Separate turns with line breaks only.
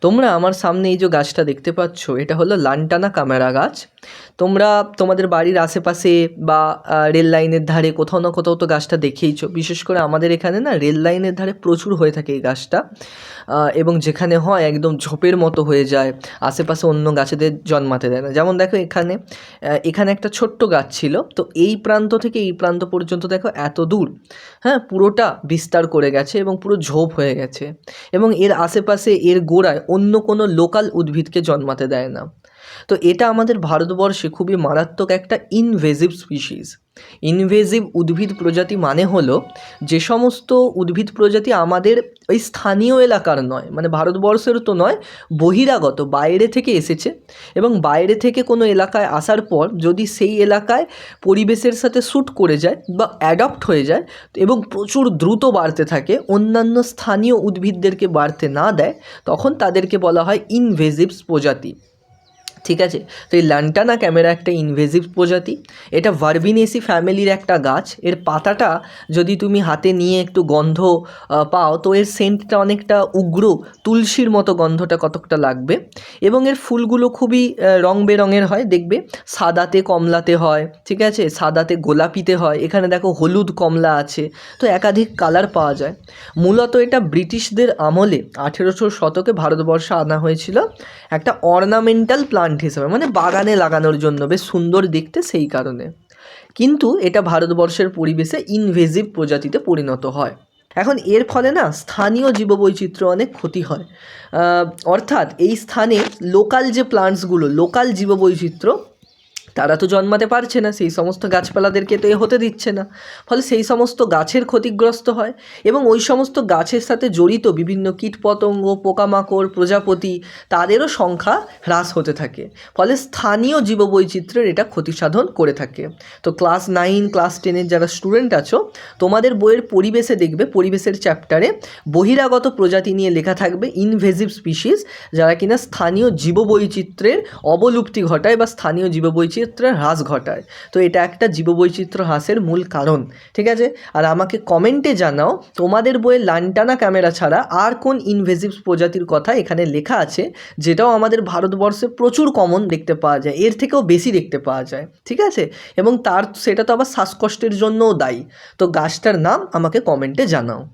তোমরা আমার সামনে এই যে গাছটা দেখতে পাচ্ছ এটা হলো লানটানা কামেরা গাছ। তোমরা তোমাদের বাড়ির আশেপাশে বা রেল লাইনের ধারে কোথাও না কোথাও তো গাছটা দেখেইছো। বিশেষ করে আমাদের এখানে না রেল লাইনের ধারে প্রচুর হয়ে থাকে এই গাছটা। এবং যেখানে হয় একদম ঝোপের মতো হয়ে যায়, আশেপাশে অন্য গাছেদের জন্মাতে দেয় না। যেমন দেখো এখানে এখানে একটা ছোট্ট গাছ ছিল। তো এই প্রান্ত থেকে এই প্রান্ত পর্যন্ত দেখো এত দূর হ্যাঁ পুরোটা বিস্তার করে গেছে এবং পুরো ঝোপ হয়ে গেছে। এবং এর আশেপাশে এর গোড়ায় অন্য কোনো লোকাল উদ্ভিদকে জন্মাতে দেয় না। তো এটা আমাদের ভারতবর্ষে খুবই মারাত্মক একটা ইনভেজিভ স্পিসিস ইনভেজিভ উদ্ভিদ প্রজাতি মানে হলো যে সমস্ত উদ্ভিদ প্রজাতি আমাদের ওই স্থানীয় এলাকার নয় মানে ভারতবর্ষের তো নয়, বহিরাগত, বাইরে থেকে এসেছে এবং বাইরে থেকে কোনো এলাকায় আসার পর যদি সেই এলাকায় পরিবেশের সাথে শ্যুট করে যায় বা অ্যাডপ্ট হয়ে যায় এবং প্রচুর দ্রুত বাড়তে থাকে, অন্যান্য স্থানীয় উদ্ভিদদেরকে বাড়তে না দেয়, তখন তাদেরকে বলা হয় ইনভেজিভস প্রজাতি। ঠিক আছে? তো এই ল্যান্টানা ক্যামেরা একটা ইনভেজিভ প্রজাতি। এটা ভার্বিনেসি ফ্যামিলির একটা গাছ। এর পাতাটা যদি তুমি হাতে নিয়ে একটু গন্ধ পাও, তো এর সেন্টটা অনেকটা উগ্র, তুলসীর মতো গন্ধটা কতকটা লাগবে। এবং এর ফুলগুলো খুবই রং বেরঙের হয়, দেখবে? সাদাতে কমলাতে হয়, ঠিক আছে? সাদাতে গোলাপিতে হয়। এখানে দেখো হলুদ কমলা আছে। তো একাধিক কালার পাওয়া যায়। মূলত এটা ব্রিটিশদের আমলে আঠেরোশো শতকে ভারতবর্ষে আনা হয়েছিল একটা অর্নামেন্টাল প্লান্ট হিসেবে মানে বাগানে লাগানোর জন্য, বেশ সুন্দর দেখতে সেই কারণে। কিন্তু এটা ভারতবর্ষের পরিবেশে ইনভেসিভ প্রজাতিতে পরিণত হয়। এখন এর ফলে না, স্থানীয় জীববৈচিত্র্য অনেক ক্ষতি হয়। অর্থাৎ এই স্থানে লোকাল যে প্লান্টসগুলো লোকাল জীববৈচিত্র্য তারা তো জন্মাতে পারছে না, সেই সমস্ত গাছপালাদেরকে তো এ হতে দিচ্ছে না। ফলে সেই সমস্ত গাছের ক্ষতিগ্রস্ত হয় এবং ওই সমস্ত গাছের সাথে জড়িত বিভিন্ন কীটপতঙ্গ, পোকামাকড়, প্রজাপতি, তাদেরও সংখ্যা হ্রাস হতে থাকে। ফলে স্থানীয় জীববৈচিত্র্যের এটা ক্ষতিসাধন করে থাকে। তো ক্লাস নাইন, ক্লাস টেনের যারা স্টুডেন্ট আছো, তোমাদের বইয়ের পরিবেশে দেখবে, পরিবেশের চ্যাপ্টারে বহিরাগত প্রজাতি নিয়ে লেখা থাকবে ইনভেজিভ স্পিসিস যারা কিনা স্থানীয় জীববৈচিত্র্যের অবলুপ্তি ঘটায় বা স্থানীয় জীববৈচিত্র্যের হ্রাস ঘটায়। তো এটা একটা জীববৈচিত্র্য হ্রাসের মূল কারণ, ঠিক আছে? আর আমাকে কমেন্টে জানাও, তোমাদের বইয়ে লান্টানা ক্যামেরা ছাড়া আর কোন ইনভেজিভ প্রজাতির কথা এখানে লেখা আছে, যেটাও আমাদের ভারতবর্ষে প্রচুর কমন দেখতে পাওয়া যায়, এর থেকেও বেশি দেখতে পাওয়া যায়, ঠিক আছে? এবং তার, সেটা তো আবার শ্বাসকষ্টের জন্যও দায়ী। তো গাছটার নাম আমাকে কমেন্টে জানাও।